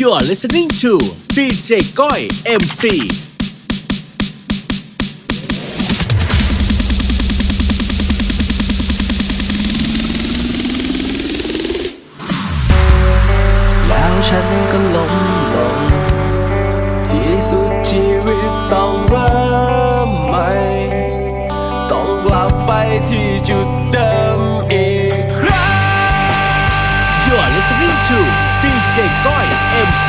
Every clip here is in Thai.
You're listening to DJ ก้อย MC แล้วฉันก็ล้มลงที่สุดชีวิตต้องเริ่มใหม่ ต้องกลับไปที่จุดเดิมอีกครั้ง You're listening to DJ ก้อย MC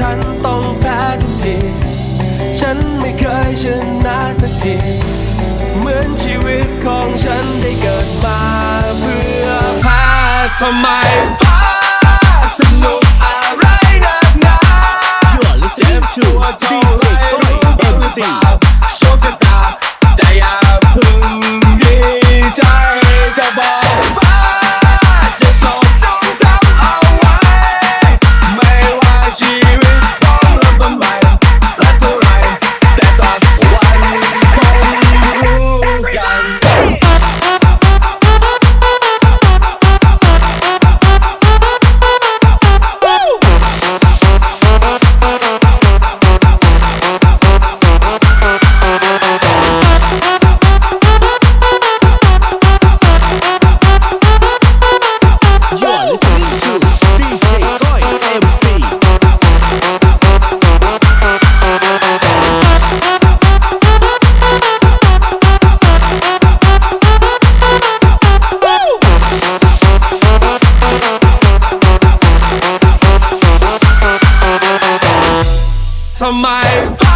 ฉันต้องแพ้ทุกที ฉันไม่เคยชนะสักที เหมือนชีวิตของฉันได้เกิดมาเพื่อแพ้ทำไม on my